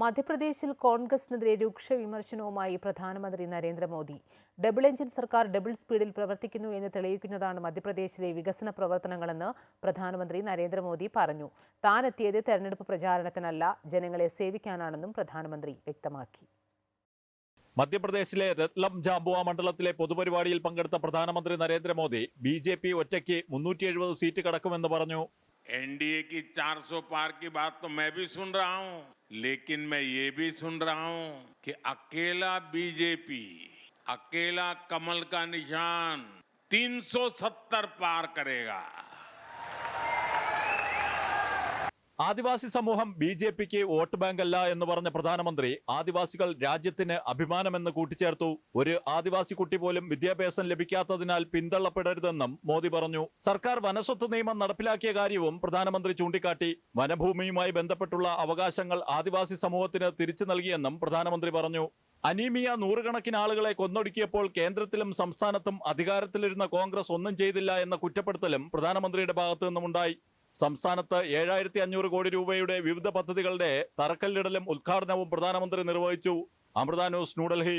മധ്യപ്രദേശിൽ കോൺഗ്രസിനെതിരെ രൂക്ഷ വിമർശനവുമായി പ്രധാനമന്ത്രി നരേന്ദ്രമോദി. ഡബിൾ എഞ്ചിൻ സർക്കാർ ഡബിൾ സ്പീഡിൽ പ്രവർത്തിക്കുന്നു എന്ന് തെളിയിക്കുന്നതാണ് മധ്യപ്രദേശിലെ വികസന പ്രവർത്തനങ്ങളെന്ന് പ്രധാനമന്ത്രി നരേന്ദ്രമോദി പറഞ്ഞു. താൻ എത്തിയത് തെരഞ്ഞെടുപ്പ് പ്രചാരണത്തിനല്ല ജനങ്ങളെ സേവിക്കാനാണെന്നും പ്രധാനമന്ത്രി വ്യക്തമാക്കി. മധ്യപ്രദേശിലെ രത്ലം ജാബുവ മണ്ഡലത്തിലെ പൊതുപരിപാടിയിൽ പങ്കെടുത്ത പ്രധാനമന്ത്രി നരേന്ദ്രമോദി ബി ജെ പി ഒറ്റയ്ക്ക് മുന്നൂറ്റി എഴുപത് സീറ്റ് കടക്കുമെന്ന് പറഞ്ഞു. एनडीए की 400 पार की बात तो मैं भी सुन रहा हूँ, लेकिन मैं ये भी सुन रहा हूँ कि अकेला बीजेपी, अकेला कमल का निशान 370 पार करेगा। ആദിവാസി സമൂഹം ബി ജെ പിക്ക് വോട്ട് ബാങ്ക് അല്ല എന്ന് പറഞ്ഞ പ്രധാനമന്ത്രി ആദിവാസികൾ രാജ്യത്തിന് അഭിമാനമെന്ന് കൂട്ടിച്ചേർത്തു. ഒരു ആദിവാസി കുട്ടി പോലും വിദ്യാഭ്യാസം ലഭിക്കാത്തതിനാൽ പിന്തള്ളപ്പെടരുതെന്നും മോദി പറഞ്ഞു. സർക്കാർ വനസ്വത്ത് നിയമം നടപ്പിലാക്കിയ കാര്യവും പ്രധാനമന്ത്രി ചൂണ്ടിക്കാട്ടി. വനഭൂമിയുമായി ബന്ധപ്പെട്ടുള്ള അവകാശങ്ങൾ ആദിവാസി സമൂഹത്തിന് തിരിച്ചു നൽകിയെന്നും പ്രധാനമന്ത്രി പറഞ്ഞു. അനീമിയ നൂറുകണക്കിന് ആളുകളെ കൊന്നൊടുക്കിയപ്പോൾ കേന്ദ്രത്തിലും സംസ്ഥാനത്തും അധികാരത്തിലിരുന്ന കോൺഗ്രസ് ഒന്നും ചെയ്തില്ല എന്ന കുറ്റപ്പെടുത്തലും പ്രധാനമന്ത്രിയുടെ ഭാഗത്തു നിന്നുമുണ്ടായി. സംസ്ഥാനത്ത് ഏഴായിരത്തി അഞ്ഞൂറ് കോടി രൂപയുടെ വിവിധ പദ്ധതികളുടെ തറക്കല്ലിടലും ഉദ്ഘാടനവും പ്രധാനമന്ത്രി നിർവഹിച്ചു. അമൃത ന്യൂസ് ന്യൂഡൽഹി.